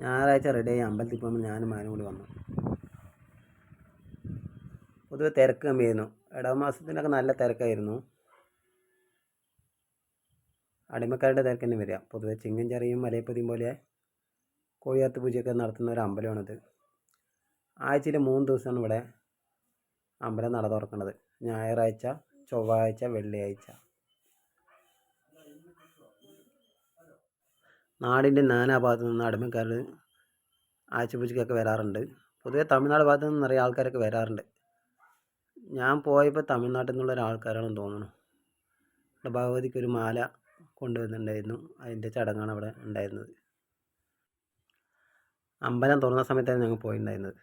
ഞായറാഴ്ച റെഡിയായി അമ്പലത്തിൽ പോകുമ്പോൾ ഞാനും മാനും കൂടി വന്നു. പൊതുവെ തിരക്ക് കമ്മിയായിരുന്നു. ഇടവമാസത്തിനൊക്കെ നല്ല തിരക്കായിരുന്നു. അടിമക്കാരുടെ തിരക്ക് തന്നെ വരിക. പൊതുവെ ചിങ്ങൻചെറിയും മലയപ്പതിയും പോലെ കോഴിയാത്ത് പൂജയൊക്കെ നടത്തുന്ന ഒരു അമ്പലമാണിത്. ആഴ്ചയിൽ മൂന്ന് ദിവസമാണ് ഇവിടെ അമ്പലം നട തുറക്കുന്നത്. ഞായറാഴ്ച ചൊവ്വാഴ്ച വെള്ളിയാഴ്ച. നാടിന്റെ നാനാഭാഗത്തു നിന്ന് അടിമക്കാർ ആഴ്ചപൂജയ്ക്കൊക്കെ വരാറുണ്ട്. പൊതുവെ തമിഴ്നാട് ഭാഗത്തു നിന്ന് നിറയെ ആൾക്കാരൊക്കെ വരാറുണ്ട്. ഞാൻ പോയപ്പോൾ തമിഴ്നാട്ടിൽ നിന്നുള്ള ഒരാൾക്കാരാണെന്ന് തോന്നുന്നു. അവിടെ ഭഗവതിക്ക് ഒരു മാല കൊണ്ടുവന്നിട്ടുണ്ടായിരുന്നു. അതിന്റെ ചടങ്ങാണ് അവിടെ ഉണ്ടായിരുന്നത്. അമ്പലം തുറന്ന സമയത്താണ് ഞങ്ങൾ പോയിട്ടുണ്ടായിരുന്നത്.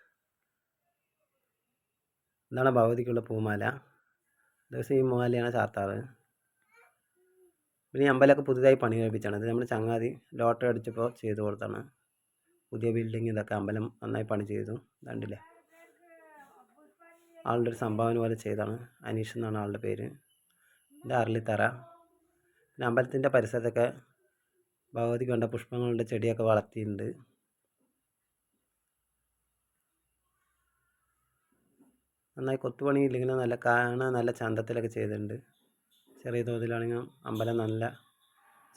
ഇതാണ് ഭഗവതിക്കുള്ള പൂമാല. ദിവസം ഈ മാലയാണ് ചാർത്താറ്. പിന്നെ ഈ അമ്പലമൊക്കെ പുതുതായി പണി കഴിപ്പിച്ചാണ്. ഇത് നമ്മൾ ചങ്ങാതി ലോട്ടറി അടിച്ചപ്പോൾ ചെയ്തു കൊടുത്താണ്. പുതിയ ബിൽഡിംഗ് ഇതൊക്കെ അമ്പലം നന്നായി പണി ചെയ്തു. കണ്ടില്ലേ? ആളുടെ ഒരു സംഭാവന പോലെ ചെയ്താണ്. അനീഷ് എന്നാണ് ആളുടെ പേര്. ഇത് അരളിത്തറ. പിന്നെ അമ്പലത്തിന്റെ പരിസരത്തൊക്കെ ഭഗവതി കണ്ട പുഷ്പങ്ങളുടെ ചെടിയൊക്കെ വളർത്തിയിട്ടുണ്ട്. നന്നായി കൊത്തുപണി ഇല്ലെങ്കിലും നല്ല കാണാൻ നല്ല ചന്തത്തിലൊക്കെ ചെയ്തിട്ടുണ്ട്. ചെറിയ തോതിലാണെങ്കിലും അമ്പലം നല്ല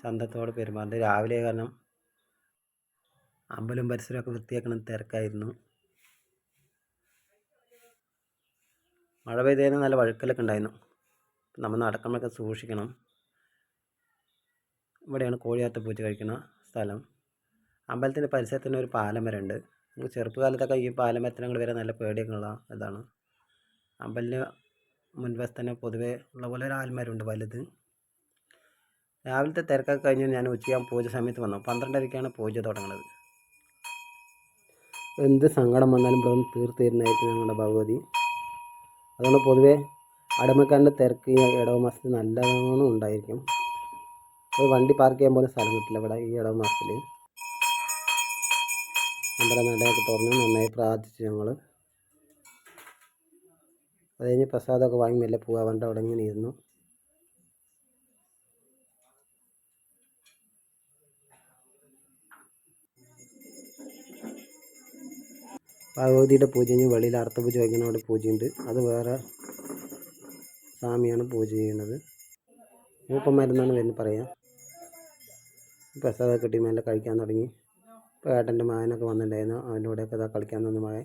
ചന്തത്തോടെ പെരുമാറുന്നത് രാവിലെ കാരണം അമ്പലം പരിസരമൊക്കെ വൃത്തിയാക്കണം തിരക്കായിരുന്നു. മഴ പെയ്തതിന് നല്ല വഴുക്കലൊക്കെ ഉണ്ടായിരുന്നു. നമ്മൾ നടക്കുമ്പോഴൊക്കെ സൂക്ഷിക്കണം. ഇവിടെയാണ് കോഴിയാത്ത പൂജ കഴിക്കുന്ന സ്ഥലം. അമ്പലത്തിന്റെ പരിസരത്തിന് ഒരു പാലം വരെ ഉണ്ട്. നമുക്ക് ചെറുപ്പകാലത്തൊക്കെ ഈ പാലം മരത്തിനങ്ങൾ വരെ നല്ല പേടിയൊക്കെ ഉള്ള ഇതാണ്. അമ്പലത്തിന് മുൻവശത്ത് തന്നെ പൊതുവേ ഉള്ള പോലെ ഒരു ആൽമരമുണ്ട് വലുത്. രാവിലത്തെ തിരക്കൊക്കെ കഴിഞ്ഞ് ഞാൻ ഉച്ചയാകും പൂജ സമയത്ത് വന്നു. പന്ത്രണ്ടരയ്ക്കാണ് പൂജ തുടങ്ങുന്നത് എന്ത് സങ്കടം വന്നാലും ഇവിടെ നിന്ന് തീർത്ത് തരുന്നതായിരിക്കും ഞങ്ങളുടെ ഭഗവതി. അതുകൊണ്ട് പൊതുവേ അടമക്കാരന്റെ തിരക്ക് ഈ ഇടവ മാസത്തിൽ നല്ലവണ്ണം ഉണ്ടായിരിക്കും. ഒരു വണ്ടി പാർക്ക് ചെയ്യാൻ പോലും സ്ഥലം കിട്ടില്ല ഇവിടെ ഈ ഇടവ മാസത്തിൽ. നമ്മുടെ നടയൊക്കെ തുറന്ന് നന്നായി പ്രാർത്ഥിച്ചു ഞങ്ങൾ അത് കഴിഞ്ഞ് പ്രസാദമൊക്കെ വാങ്ങി മെല്ലെ പോകാൻ വേണ്ട അവിടെ ഇങ്ങനെ ഇരുന്നു. ഭഗവതിയുടെ പൂജ കഴിഞ്ഞ് വെളിയിൽ അർത്ഥപൂജ വയ്ക്കുന്ന അവിടെ പൂജയുണ്ട് അത് വേറെ സ്വാമിയാണ് പൂജ ചെയ്യുന്നത്. മൂപ്പന്മാരെന്നാണ് വരുന്നത് പറയാം. പ്രസാദം കിട്ടി മേലെ കഴിക്കാൻ തുടങ്ങി. ഇപ്പോൾ ഏട്ടന്റെ മകനൊക്കെ വന്നിട്ടുണ്ടായിരുന്നു. അവന്റെ കൂടെയൊക്കെ ഇതാ കളിക്കാൻ നിന്ന് മകൻ.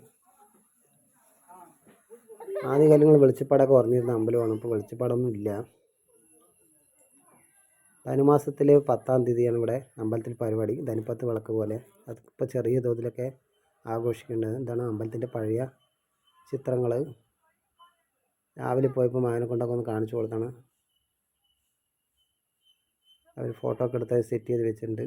ആദ്യ കാലങ്ങൾ വെളിച്ചപ്പാടൊക്കെ ഉറഞ്ഞിരുന്ന അമ്പലമാണ്. ഇപ്പോൾ വെളിച്ചപ്പാടൊന്നും ഇല്ല ധനുമാസത്തിലെ പത്താം തീയതിയാണ് ഇവിടെ അമ്പലത്തിൽ പരിപാടി. ധനുപ്പത്ത് വിളക്ക് പോലെ. അത് അതിപ്പോൾ ചെറിയ തോതിലൊക്കെ ആഘോഷിക്കേണ്ടത് എന്താണ്? അമ്പലത്തിന്റെ പഴയ ചിത്രങ്ങൾ. രാവിലെ പോയപ്പോൾ മകനെ കൊണ്ടൊക്കെ ഒന്ന് കാണിച്ചു കൊടുത്താണ്. അവർ ഫോട്ടോ ഒക്കെ എടുത്ത് സെറ്റ് ചെയ്ത് വെച്ചിട്ടുണ്ട്.